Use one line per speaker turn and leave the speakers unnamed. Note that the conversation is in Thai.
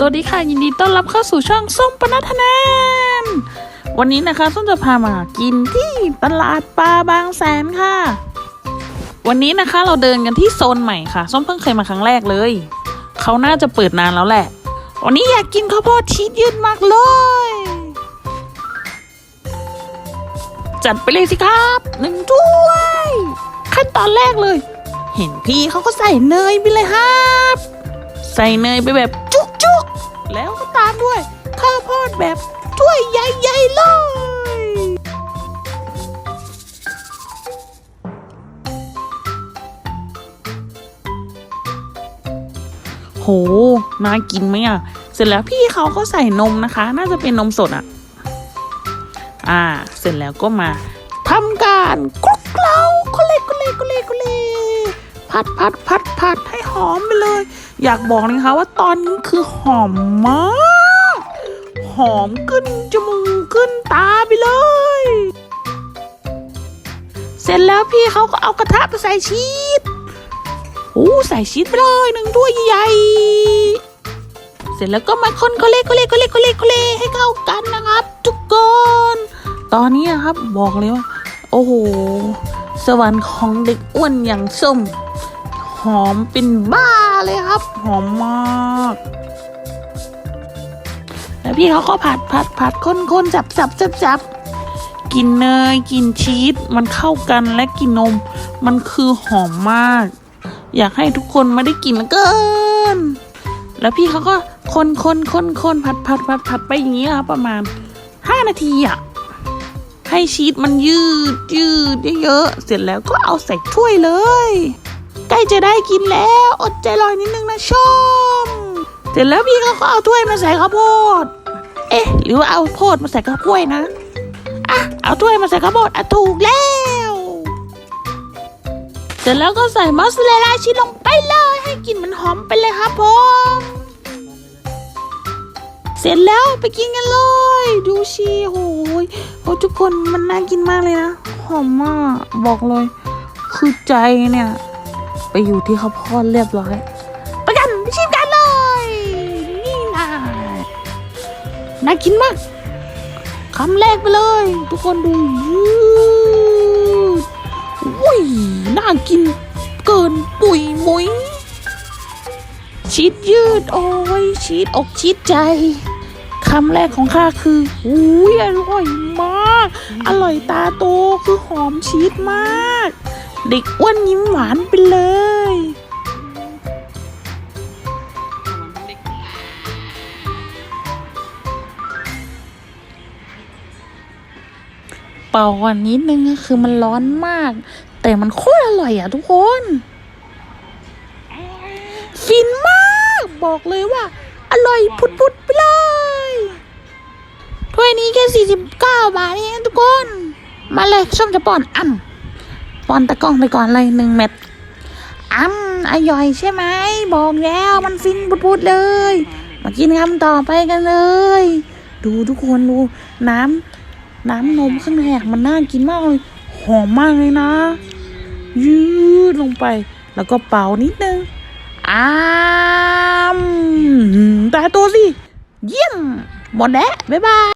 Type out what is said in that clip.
สวัสดีค่ะ ยินดีต้อนรับเข้าสู่ช่องส้มปนัทนานวันนี้นะคะส้มจะพามากินที่ตลาดปลาบางแสนค่ะ วันนี้นะคะเราเดินกันที่โซนใหม่ค่ะ ส้มเพิ่งเคยมาครั้งแรกเลย เขาน่าจะเปิดนานแล้วแหละ วันนี้อยากกินข้าวโพดชีสยืดมากเลย จัดไปเลยสิครับหนึ่งถ้วย ขั้นตอนแรกเลย เห็นพี่เขาก็ใส่เนยไปเลยครับ ใส่เนยไปแบบ ก แล้วก็ตามด้วยข้าวโพดแบบถ้วยใหญ่ๆเลย โห น่ากินไหมอะ เสร็จแล้วพี่เขาก็ใส่นมนะคะ น่าจะเป็นนมสดอะ อ่า เสร็จแล้วก็มาทำการคลุกเคล้ากุเลกุเลกุเลกุเลผัดผัดผัดผัดให้หอมไปเลย อยากบอกนะคะว่าตอนนี้คือหอมมาก หอมขึ้นจมูกขึ้นตาไปเลย เสร็จแล้วพี่เขาก็เอากระทะไปใส่ชีสโอ้ใส่ชีสไปเลยหนึ่งถ้วยใหญ่เสร็จแล้วก็มาคนก็เล่ก็เล่ก็เล่ก็เล่ก็เล่ให้เข้ากันนะครับ ทุกคน ตอนนี้นครับบอกเลยว่า โอ้โห สวรรค์ของเด็กอ้วนอย่างส้ม อมเป็นบ้าเลยครับ หอมมากแล้วพี่เขาก็ผัดผัดผัดคนคนจับจับจับจับกินเนยกินชีสมันเข้ากันและกินนม มันคือหอมมาก อยากให้ทุกคนมาได้กินเหลือเกิน แล้วพี่เขาก็คนคนคนคนผัดผัดผัดผัดไปอย่างนี้ครับประมาณห้านาทีอะให้ชีสมันยืดยืดเยอะๆเสร็จแล้วก็เอาใส่ถ้วยเลย ใกล้จะได้กินแล้ว อดใจรอนิดนึงนะชมเสร็จแล้วพี่เขาก็เอาถ้วยมาใส่ข้าวโพด เอ๊ะ หรือว่าเอาโพดมาใส่ข้าวโพดนะอะเอาถ้วยมาใส่ข้าวโพดอะถูกแล้วเสร็จแล้วก็ใส่มอสซาเรลล่าชีสลงไปเลย ให้กลิ่นมันหอมไปเลยครับผมเสร็จแล้วไปกินกันเลย ดูชีโอ้ยโอ้ทุกคนมันน่ากินมากเลยนะ หอมมาก บอกเลย คือใจเนี่ย ไปอยู่ที่ข้าวโพดเรียบร้อยไปกันไปชิมกันเลย นี่นะน่ากินมากคำแรกไปเลย ทุกคนดูยืดอุ้ยน่ากินเกินปุ๋ยมุยชีสยืดโอ้ยชีสอกชีสใจคำแรกของข้าคืออุ้ยอร่อยมาก อร่อยตาโตคือหอมชีสมาก เด็กอ้วนยิ้มหวานไปเลยเป่าวันนิดนึงคือมันร้อนมาก แต่มันโคตรอร่อยอะทุกคนฟินมาก บอกเลยว่า อร่อยพุดๆไปเลยถ้วยนี้แค่ 49 บาทเองทุกคน มาเลยส้มจะป้อนอ่ำ ป้อนตะก้องไปก่อนเลยหนึ่งเม็ดอ่ำอร่อยใช่ไหมบอกแล้วมันฟินพุดๆเลย มากินคำต่อไปกันเลย ดูทุกคนดูน้ำน้ำนมข้างในมันน่ากินมากเลยหอมมากเลยนะ ยืดลงไป แล้วก็เป่านิดนึงอ้ามตายตัวสิ เยี่ยมหมดแล้วบ๊ายบาย